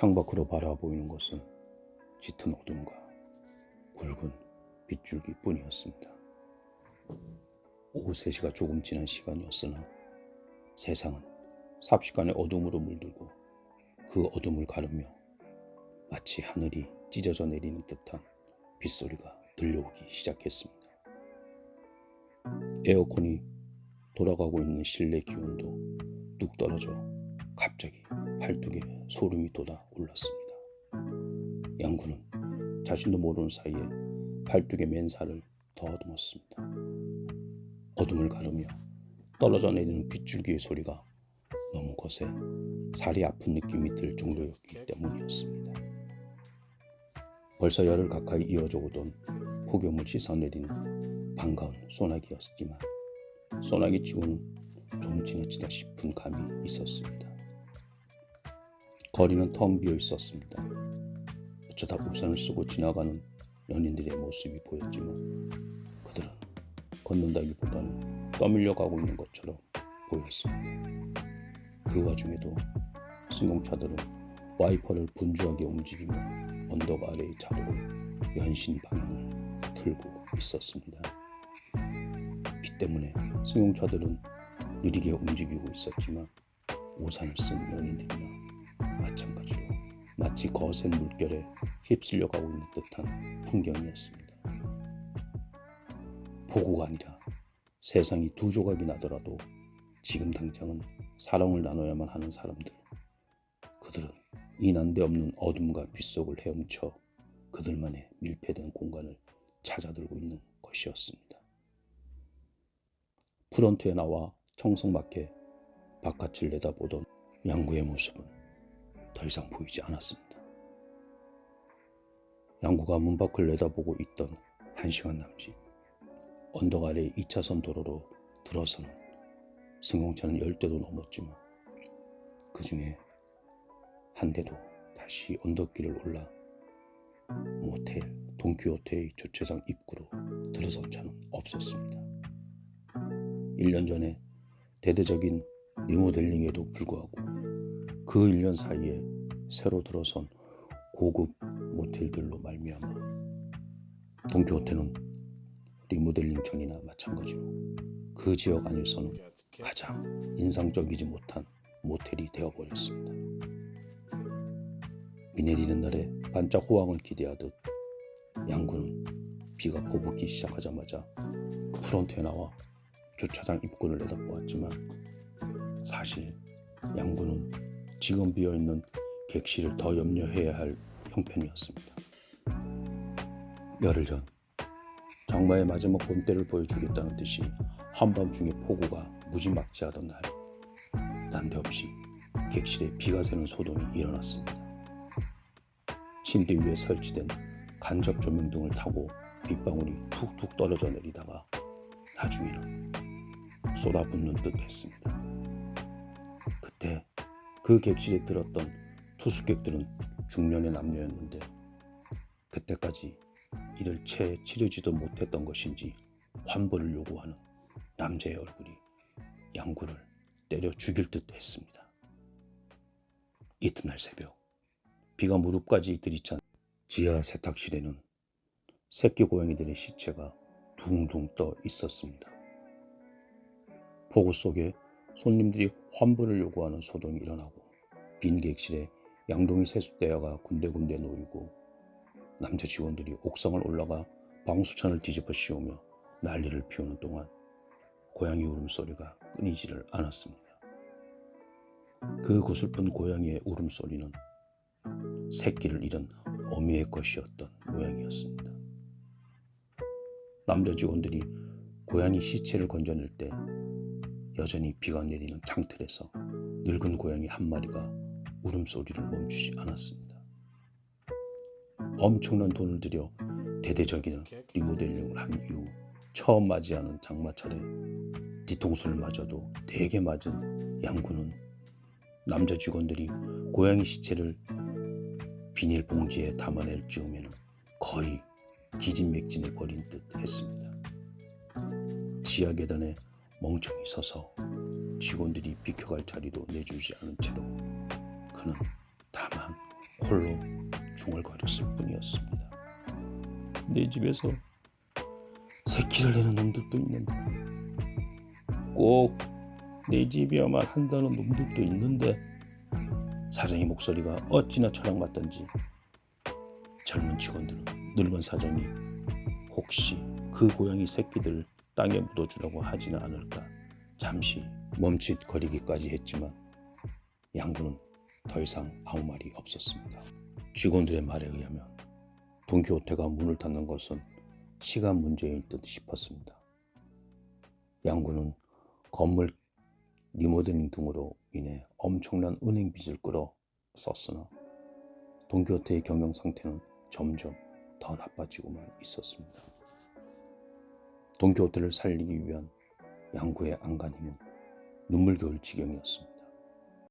창밖으로 바라보이는 것은 짙은 어둠과 굵은 빗줄기 뿐이었습니다. 오후 3시가 조금 지난 시간이었으나 세상은 삽시간의 어둠으로 물들고 그 어둠을 가르며 마치 하늘이 찢어져 내리는 듯한 빗소리가 들려오기 시작했습니다. 에어컨이 돌아가고 있는 실내 기온도 뚝 떨어져 갑자기 팔뚝에 소름이 돋아 올랐습니다. 양구는 자신도 모르는 사이에 팔뚝에 맨살을 더듬었습니다. 어둠을 가르며 떨어져 내리는 빗줄기의 소리가 너무 거세 살이 아픈 느낌이 들 정도였기 때문이었습니다. 벌써 열흘 가까이 이어져 오던 폭염을 씻어내리는 반가운 소나기였지만 소나기 치고는 좀 지나치다 싶은 감이 있었습니다. 거리는 텅 비어 있었습니다. 어쩌다 우산을 쓰고 지나가는 연인들의 모습이 보였지만 그들은 걷는다기보다는 떠밀려 가고 있는 것처럼 보였습니다. 그 와중에도 승용차들은 와이퍼를 분주하게 움직이며 언덕 아래의 차도로 연신 방향을 틀고 있었습니다. 비 때문에 승용차들은 느리게 움직이고 있었지만 우산을 쓴 연인들이나 마치 거센 물결에 휩쓸려 가고 있는 듯한 풍경이었습니다. 폭우가 아니라 세상이 두 조각이 나더라도 지금 당장은 사랑을 나눠야만 하는 사람들. 그들은 이 난데없는 어둠과 빗속을 헤엄쳐 그들만의 밀폐된 공간을 찾아들고 있는 것이었습니다. 프런트에 나와 청성맞게 바깥을 내다보던 양구의 모습은 더 이상 보이지 않았습니다. 양구가 문 밖을 내다보고 있던 한 시간 남짓 언덕 아래 2차선 도로로 들어서는 승용차는 열 대도 넘었지만 그 중에 한 대도 다시 언덕길을 올라 모텔 동키호테의 주차장 입구로 들어선 차는 없었습니다. 1년 전에 대대적인 리모델링에도 불구하고 그 1년 사이에 새로 들어선 고급 모텔들로 말미암아 동키호테는 리모델링 전이나 마찬가지로 그 지역 안에서는 가장 인상적이지 못한 모텔이 되어버렸습니다. 비 내리는 날에 반짝 호황을 기대하듯 양구는 비가 퍼붓기 시작하자마자 프론트에 나와 주차장 입구를 내다보았지만 사실 양구는 지금 비어있는 객실을 더 염려해야 할 형편이었습니다. 열흘 전 장마의 마지막 본때를 보여주겠다는 듯이 한밤중에 폭우가 무지막지하던 날 난데없이 객실에 비가 새는 소동이 일어났습니다. 침대 위에 설치된 간접 조명 등을 타고 빗방울이 툭툭 떨어져 내리다가 나중에는 쏟아붓는 듯 했습니다. 그때 그 객실에 들었던 투숙객들은 중년의 남녀였는데 그때까지 이를 채 치르지도 못했던 것인지 환불을 요구하는 남자의 얼굴이 양구를 때려 죽일 듯 했습니다. 이튿날 새벽 비가 무릎까지 들이찬 지하 세탁실에는 새끼 고양이들의 시체가 둥둥 떠 있었습니다. 폭우 속에 손님들이 환불을 요구하는 소동이 일어나고 빈 객실에 양동이 세숫대야가 군데군데 놓이고 남자 직원들이 옥상을 올라가 방수천을 뒤집어 씌우며 난리를 피우는 동안 고양이 울음소리가 끊이지를 않았습니다. 그 구슬픈 고양이의 울음소리는 새끼를 잃은 어미의 것이었던 모양이었습니다. 남자 직원들이 고양이 시체를 건져낼 때 여전히 비가 내리는 창틀에서 늙은 고양이 한 마리가 울음소리를 멈추지 않았습니다. 엄청난 돈을 들여 대대적인 리모델링을 한 이후 처음 맞이하는 장마철에 뒤통수를 맞아도 되게 맞은 양구는 남자 직원들이 고양이 시체를 비닐봉지에 담아낼 즈음에는 거의 기진맥진해 버린 듯 했습니다. 지하 계단에 멍청히 서서 직원들이 비켜갈 자리도 내주지 않은 채로 그는 다만 홀로 중얼거렸을 뿐이었습니다. 내 집에서 새끼를 내는 놈들도 있는데 꼭 내 집이야만 한다는 놈들도 있는데 사장의 목소리가 어찌나 철학맞던지 젊은 직원들은 늙은 사장이 혹시 그 고양이 새끼들 땅에 묻어주라고 하지는 않을까 잠시 멈칫거리기까지 했지만 양구는 더 이상 아무 말이 없었습니다. 직원들의 말에 의하면 돈키호테가 문을 닫는 것은 시간 문제일 듯 싶었습니다. 양구는 건물 리모델링 등으로 인해 엄청난 은행 빚을 끌어 썼으나 돈키호테의 경영 상태는 점점 더 나빠지고만 있었습니다. 돈키호테를 살리기 위한 양구의 안간 힘은 눈물겨울 지경이었습니다.